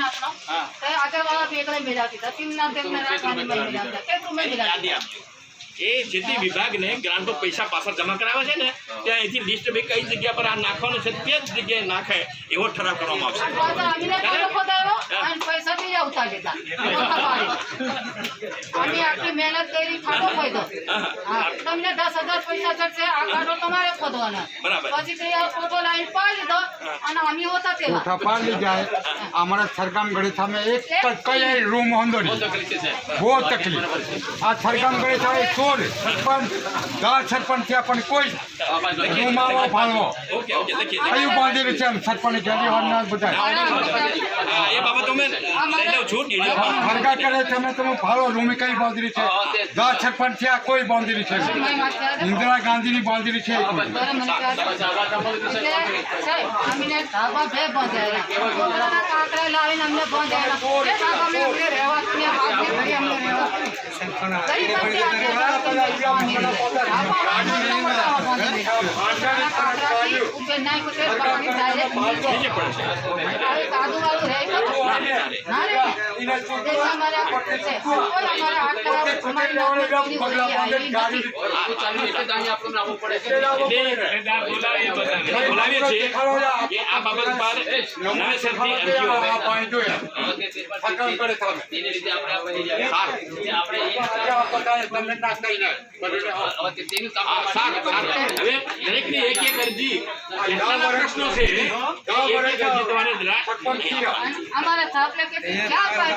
આપણો હા. તો હતા. તેમને વિભાગને ગ્રાન્ટો પૈસા પાછા જમા કરાવે છે ને ત્યાં અહીંથી લિસ્ટ બી કઈ જગ્યા પર આ નાખવાનું છે તે જ જગ્યાએ નાખે એવો ઠરાવ કરવામાં આવશે. પૈસા અમે આટલી મહેનત કરી ખાડો ખોદ્યો હા તમને દસ હજાર પૈસા ચડશે આ ખાડો તમારે ખોદવાનો. બરાબર. પછી તે આ ફોટો લાઈન પાડી દો અને અમે હોતા તેવા પાડી જાય. અમારા સરકામગઢી સામે એક કઈ રૂમ હોંદો નહીં. બહુ તકલીફ આ સરકામગઢી સામે સોળ સરપંચ દસ સરપંચ થયા પણ કોઈ રૂમ આવો ફાળવો ઓકે ઓકે લખી કયું બાંધેલું છે સરપંચ? ગેલી હોરના બધા હા એ બાબત અમે લઈ લઉં છું કરે છે તમે ફાળો રૂમ કઈ બાંધેલી છે દસ સરપંચ થયા કોઈ બાંધેલી છે ઇન્દિરા ગાંધીની બાંધેલી છે છે આ ના દરેકની એક એક અરજી એટલા પ્રશ્નો છે એક એક અરજી તમારે અમારા સાહેબ કે ક્યાં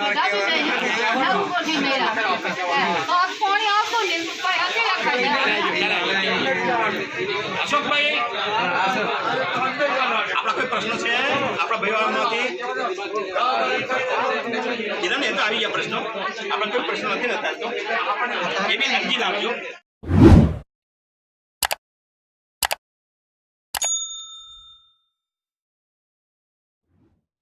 અશોકભાઈ, આપણા કોઈ પ્રશ્નો છે? આપણા ભાઈઓમાંથી? કીધા ને આવી ગયા પ્રશ્નો. આપણા કોઈ પ્રશ્ન નથી નતા એ બી નક્કી લાવજો